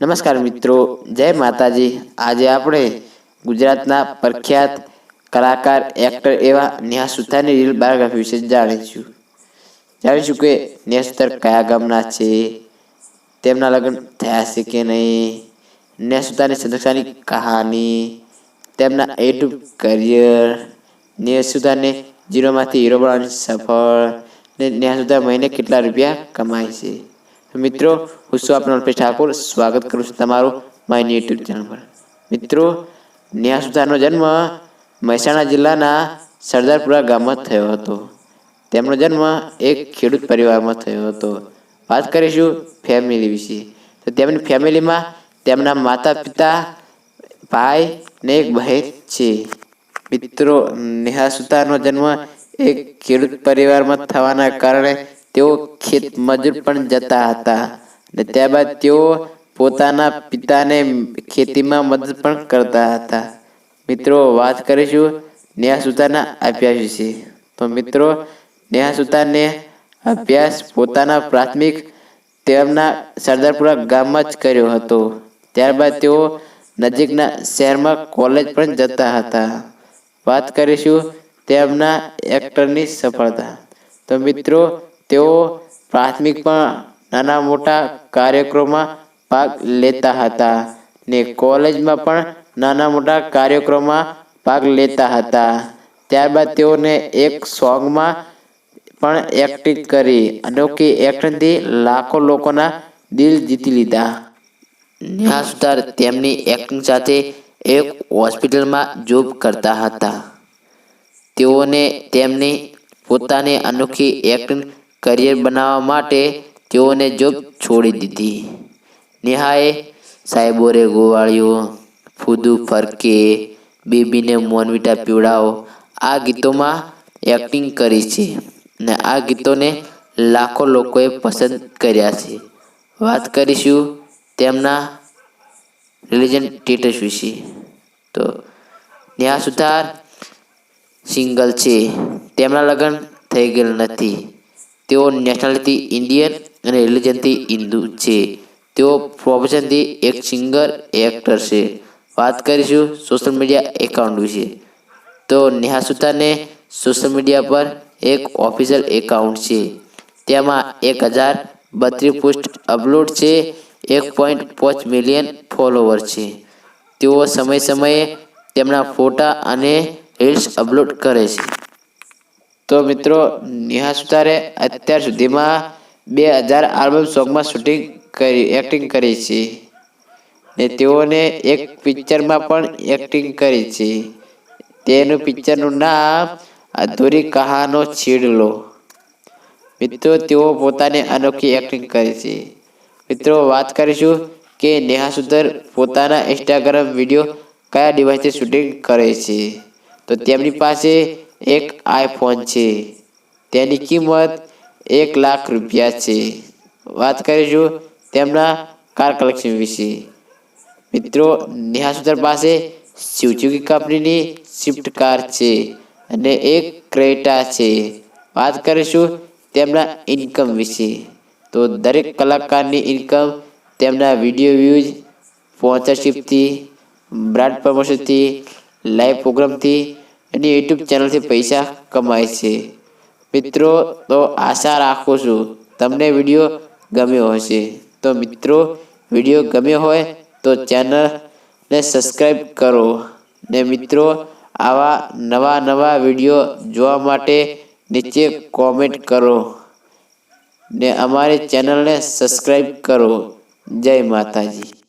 નમસ્કાર મિત્રો, જય માતાજી. આજે આપણે ગુજરાતના પ્રખ્યાત કલાકાર એક્ટર એવા નેહા સુથારની રીલ બાયોગ્રાફી વિશે જાણીશું. જાણીશું કે નેહા સુથાર કયા ગામના છે, તેમના લગ્ન થયા છે કે નહીં, નેહા સુથારની સંરક્ષાની કહાની, તેમના યુટ્યુબ કરિયર નેહા સુથારને ઝીરોમાંથી હીરો બનાવવાની સફળ, ને નેહા સુથાર મહિને કેટલા રૂપિયા કમાય છે. મિત્રો, હું છું આપનો અલ્પેશ ઠાકોર. સ્વાગત કરું છું તમારું માયની યુટ્યુબ ચેનલ પર. મિત્રો સુથારનો જન્મ મહેસાણા જિલ્લાના સરદારપુરા ગામમાં થયો હતો. તેમનો જન્મ એક ખેડૂત પરિવારમાં થયો હતો. વાત કરીશું ફેમિલી વિશે. તો તેમની ફેમિલીમાં તેમના માતા પિતા, ભાઈ ને એક બહેન છે. મિત્રો નેહા સુતારનો જન્મ એક ખેડૂત પરિવારમાં થવાના કારણે તેઓ ખેત મજૂર પણ જતા હતા અને ત્યારબાદ તેઓ પોતાના પિતાને ખેતીમાં મદદ પણ કરતા હતા. મિત્રો, વાત કરીશું નેહા સુતારના અભ્યાસ વિશે. તો મિત્રો નેહા સુતારને અભ્યાસ પોતાના પ્રાથમિક તેમના સરદારપુરા ગામમાં જ કર્યો હતો. ત્યારબાદ તેઓ નજીકના શહેરમાં કોલેજ પણ જતા હતા. વાત કરીશું તેમના એક્ટરની સફળતા. તો મિત્રો તેઓ પ્રાથમિક પણ નાના મોટા કાર્યક્રમમાં ભાગ લેતા હતા ને કોલેજમાં પણ નાના મોટા કાર્યક્રમમાં ભાગ લેતા હતા. ત્યારબાદ તેઓને એક સોંગમાં પણ એક્ટિંગ કરી અનોખી એક્ટિંગથી લાખો લોકોના દિલ જીતી લીધા. નેહા સુતાર તેમની એક્ટિંગ સાથે એક હોસ્પિટલમાં જોબ કરતા હતા. તેઓને તેમની પોતાની અનોખી એક્ટિંગ કરિયર બનાવવા માટે તેઓને જોબ છોડી દીધી. નેહાએ સાહેબોરે ગોવાળીઓ ફૂદુ ફરકે, બેબીને મોનવીટા પીવડાવો. આ ગીતોમાં એક્ટિંગ કરી છે ને આ ગીતોને લાખો લોકોએ પસંદ કર્યા છે. વાત કરીશું તેમના રિલિજન સ્ટેટસ વિશે. તો નેહા સુથાર સિંગલ છે. તેમના લગ્ન થઈ ગયેલ નથી. તેઓ નેશનાલિટી ઇન્ડિયન અને રિલિજનથી હિન્દુ છે. તેઓ પ્રોફેશનથી એક સિંગર એક્ટર છે. વાત કરીશું સોશિયલ મીડિયા એકાઉન્ટ વિશે. તો નેહા સુતાને સોશિયલ મીડિયા પર એક ઓફિશિયલ એકાઉન્ટ છે. તેમાં એક હજાર બત્રીસ પોસ્ટ અપલોડ છે. એક પોઈન્ટ પાંચ મિલિયન ફોલોવર છે. તેઓ સમય સમયે તેમના ફોટા અને રીલ્સ અપલોડ કરે છે. તો મિત્રો, નેહા સુતારે અત્યાર સુધીમાં બે હજાર આલ્બમ સોંગમાં શૂટિંગ કરી એક્ટિંગ કરી છે. ને તેઓને એક પિક્ચરમાં પણ એક્ટિંગ કરી છે. તેનું પિક્ચરનું નામ અધૂરી કહાનો છીડલો. મિત્રો, તેઓ પોતાની અનોખી એક્ટિંગ કરે છે. મિત્રો, વાત કરીશું કે નેહા સુધર પોતાના ઇન્સ્ટાગ્રામ વીડિયો કયા ડિવાઇસથી શૂટિંગ કરે છે. તો તેમની પાસે એક આઈફોન છે. તેની કિંમત એક લાખ રૂપિયા છે. વાત કરીશું તેમના કાર કલેક્શન વિશે. મિત્રો, નેહા સુધર પાસે સુઝુકી કંપનીની સ્વિફ્ટ કાર છે અને એક ક્રેટા છે. વાત કરીશું તેમના ઇન્કમ વિશે. તો દરેક કલાકારની ઇન્કમ તેમના વીડિયો વ્યૂઝ સ્પોન્સરશિપથી બ્રાન્ડ પ્રમોશનથી લાઈવ પ્રોગ્રામથી અને યુટ્યુબ ચેનલથી પૈસા કમાય છે. મિત્રો, તો આશા રાખું છું તમને વીડિયો ગમ્યો હશે. તો મિત્રો વીડિયો ગમ્યો હોય તો ચેનલને સબસ્ક્રાઈબ કરો. ને મિત્રો, આવા નવા નવા વીડિયો જોવા માટે નીચે કોમેન્ટ કરો. ને અમારી ચેનલને સબસ્ક્રાઈબ કરો. જય માતાજી.